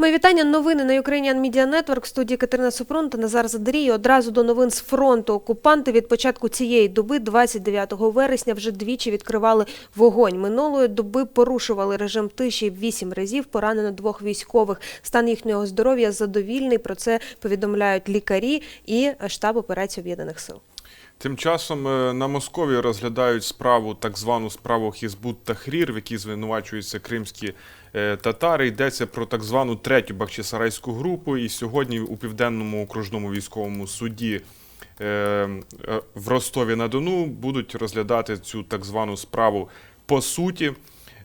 Мої вітання. Новини на Ukrainian Media Network. В студії Катерина Супрун та Назар Задарій. Одразу до новин з фронту. Окупанти від початку цієї доби, 29 вересня, вже двічі відкривали вогонь. Минулої доби порушували режим тиші вісім разів. Поранено двох військових. Стан їхнього здоров'я задовільний. Про це повідомляють лікарі і штаб операцій Об'єднаних Сил. Тим часом е, на Москові розглядають справу, так звану справу Хізбут Тахрір, в якій звинувачуються кримські е, татари. Йдеться про так звану третю Бахчисарайську групу. І сьогодні у південному окружному військовому суді е, в Ростові на Дону будуть розглядати цю так звану справу по суті.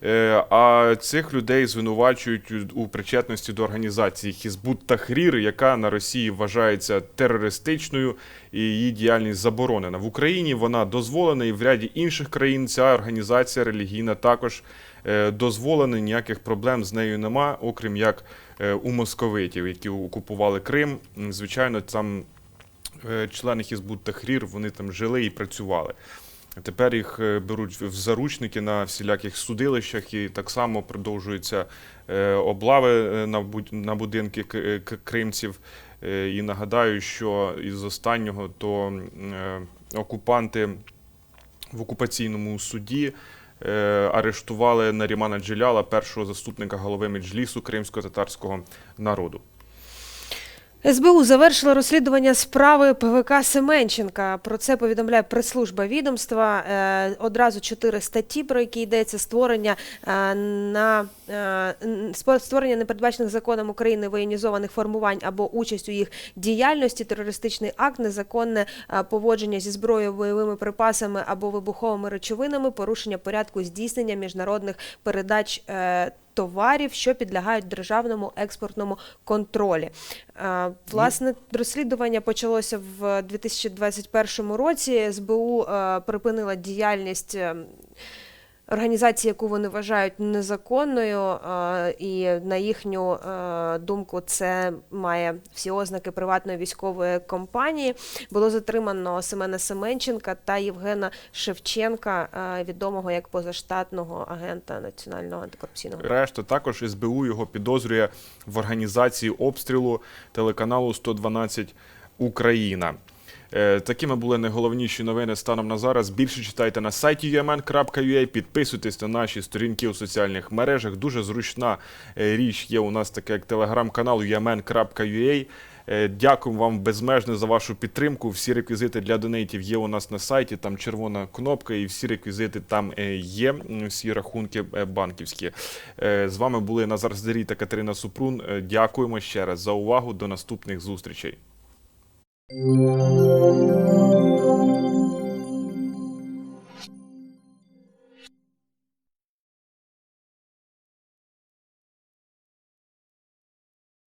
Е, А цих людей звинувачують у- причетності до організації Хізбут Тахрір, яка на Росії вважається терористичною і її діяльність заборонена. В Україні вона дозволена, і в ряді інших країн ця організація релігійна також е, дозволена. Ніяких проблем з нею нема, окрім як е, у московитів, які окупували Крим. Звичайно, там члени Хізбут Тахрір, вони там жили і працювали. Тепер їх е, беруть в заручники на всіляких судилищах, і так само продовжуються е, облави е, на буд- будинки кримців. І нагадаю, що із останнього то окупанти в окупаційному суді арештували Нарімана Джеляла, першого заступника голови меджлісу кримсько-татарського народу. СБУ завершила розслідування справи ПВК Семенченка. Про це повідомляє прес-служба відомства. Е, Одразу чотири статті, про які йдеться створення е, на е, створення непередбачених законом України воєнізованих формувань або участь у їх діяльності, терористичний акт, незаконне поводження зі зброєю, бойовими припасами або вибуховими речовинами, порушення порядку здійснення міжнародних передач. Товарів, що підлягають державному експортному контролі. Е, Власне, розслідування почалося в 2021 році. СБУ е, припинила діяльність. Організації, яку вони вважають незаконною, і на їхню думку, це має всі ознаки приватної військової компанії. Було затримано Семена Семенченка та Євгена Шевченка, відомого як позаштатного агента Національного антикорупційного Решта також СБУ його підозрює в організації обстрілу телеканалу 112 Україна. Е, Такими були найголовніші новини станом на зараз. Більше читайте на сайті umn.ua, підписуйтесь на наші сторінки у соціальних мережах. Дуже зручна е, річ є у нас таке як телеграм-канал umn.ua. Е, Дякуємо вам безмежно за вашу підтримку. Всі реквізити для донейтів є у нас на сайті. Там червона кнопка, і всі реквізити там є. Всі рахунки банківські. З вами були Назар Здарій та Катерина Супрун. Дякуємо ще раз за увагу. До наступних зустрічей. Música